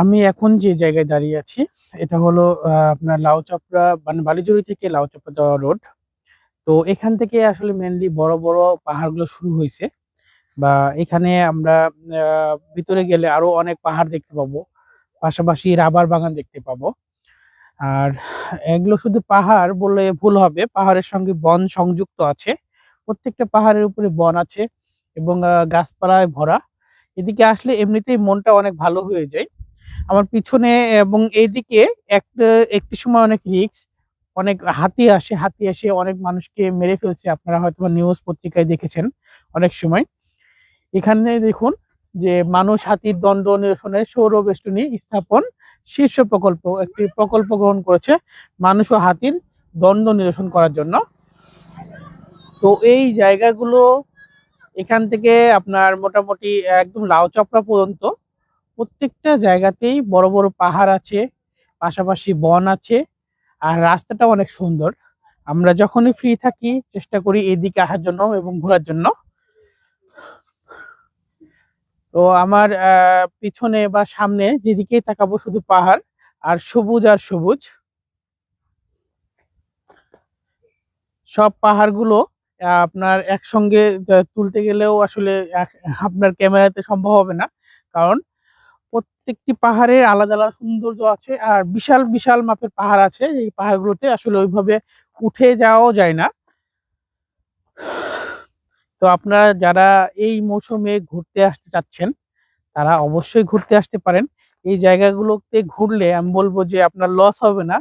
আমি এখন যে জায়গায় দাঁড়িয়ে আছি, এটা হলো আপনার লাউচাপড়া মানে বালিজুড়ি থেকে লাউচাপড়া যাওয়া রোড। তো এখান থেকে আসলে মেনলি বড় বড় পাহাড়গুলো শুরু হয়েছে বা এখানে আমরা ভিতরে গেলে আরও অনেক পাহাড় দেখতে পাবো, পাশাপাশি রাবার বাগান দেখতে পাবো। আর এগুলো শুধু পাহাড় বললে ভুল হবে, পাহাড়ের সঙ্গে বন সংযুক্ত আছে, প্রত্যেকটা পাহাড়ের উপরে বন আছে এবং গাছপালায় ভরা। এদিকে আসলে এমনিতেই মনটা অনেক ভালো হয়ে যায়। আমার পিছনে এবং এইদিকে একটা, একটি সময় অনেক রিস্ক অনেক হাতি আসে, হাতি এসে অনেক মানুষকে মেরে ফেলছে। আপনারা হয়তো নিউজ পত্রিকায় দেখেছেন অনেক সময়। এখানে দেখুন যে মানুষ, হাতির দণ্ড নিরসনে সৌর বেষ্টনী স্থাপন শীর্ষ প্রকল্প, একটি প্রকল্প গ্রহণ করেছে মানুষ ও হাতির দণ্ড নিরসন করার জন্য। তো এই জায়গাগুলো এখান থেকে আপনার মোটামুটি একদম লাউ চপড়া পর্যন্ত প্রত্যেকটা জায়গাতেই বড় বড় পাহাড় আছে, পাশাপাশি বন আছে, আর রাস্তাটা অনেক সুন্দর। আমরা যখনই ফ্রি থাকি, চেষ্টা করি এদিকে আসার জন্য এবং ঘোরার জন্য। তো আমার পিছনে বা সামনে যেদিকেই তাকাবো শুধু পাহাড়, আর সবুজ আর সবুজ। সব পাহাড়গুলো আপনার একসঙ্গে তুলতে গেলেও আসলে আপনার ক্যামেরাতে সম্ভব হবে না। কারণ প্রত্যেকটি পাহাড়ের আলাদা আলাদা সৌন্দর্য আছে আর বিশাল বিশাল মাপের পাহাড় আছে। এই পাহাড়গুলোতে আসলে ওইভাবে উঠে যাওয়াও যায় না। তো আপনারা যারা এই মৌসুমে ঘুরতে আসতে চাচ্ছেন, তারা অবশ্যই ঘুরতে আসতে পারেন। এই জায়গাগুলোতে ঘুরলে আমি বলব যে আপনার লস হবে না।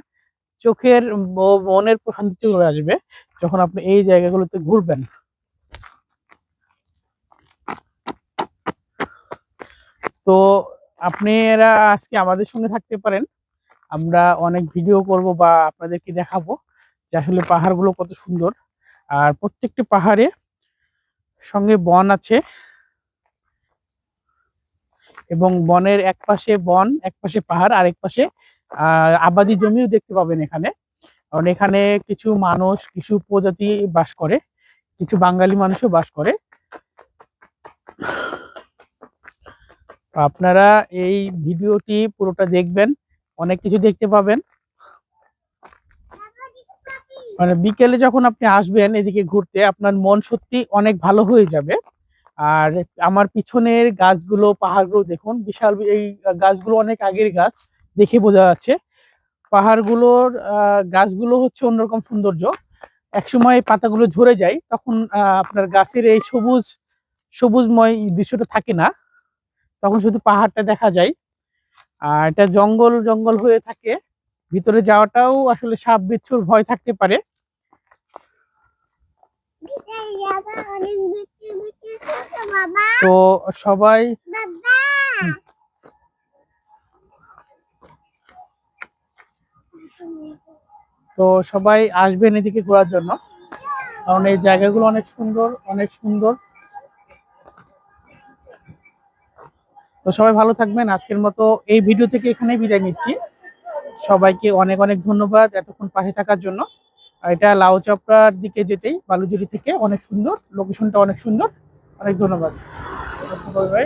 চোখের মনের প্রশান্তি চলে আসবে যখন আপনি এই জায়গাগুলোতে ঘুরবেন। তো আপনারা আজকে আমাদের সঙ্গে থাকতে পারেন। আমরা অনেক ভিডিও করব বা আপনাদেরকে দেখাবো যে আসলে পাহাড়গুলো কত সুন্দর। আর প্রত্যেকটি পাহাড়ে সঙ্গে বন আছে। এবং বনের এক পাশে বন, এক পাশে পাহাড় আর এক পাশে আবাদি জমিও দেখতে পাবেন এখানে। কারণ এখানে কিছু মানুষ, কিছু প্রজাতি বাস করে, কিছু বাঙালি মানুষও বাস করে তো আপনারা এই ভিডিওটি পুরোটা দেখবেন, অনেক কিছু দেখতে পাবেন। মানে বিকেলে যখন আপনি আসবেন এদিকে ঘুরতে, আপনার মন সত্যি অনেক ভালো হয়ে যাবে। আর আমার পিছনের গাছগুলো, পাহাড়গুলো দেখুন, বিশাল এই গাছগুলো অনেক আগের গাছ, দেখে বোঝা যাচ্ছে। পাহাড়গুলোর গাছগুলো হচ্ছে অন্যরকম সৌন্দর্য। একসময় পাতাগুলো ঝরে যায়, তখন আপনার গাছের এই সবুজ, সবুজময় দৃশ্যটা থাকে না। তখন শুধু পাহাড়টা দেখা যায়। আর এটা জঙ্গল জঙ্গল হয়ে থাকে। ভিতরে যাওয়াটাও আসলে সাপ, বিচ্ছুর ভয় থাকতে পারে। তো সবাই তো সবাই আসবেন এদিকে ঘোরার জন্য। কারণ এই জায়গাগুলো অনেক সুন্দর অনেক সুন্দর। তো সবাই ভালো থাকবেন। আজকের মতো এই ভিডিও থেকে এখানে বিদায় নিচ্ছি। সবাইকে অনেক অনেক ধন্যবাদ এতক্ষণ পাশে থাকার জন্য। এটা লাউ চপড়ার দিকে যেতেই বালুজুরি থেকে অনেক সুন্দর লোকেশনটা অনেক সুন্দর। অনেক ধন্যবাদ। ভাই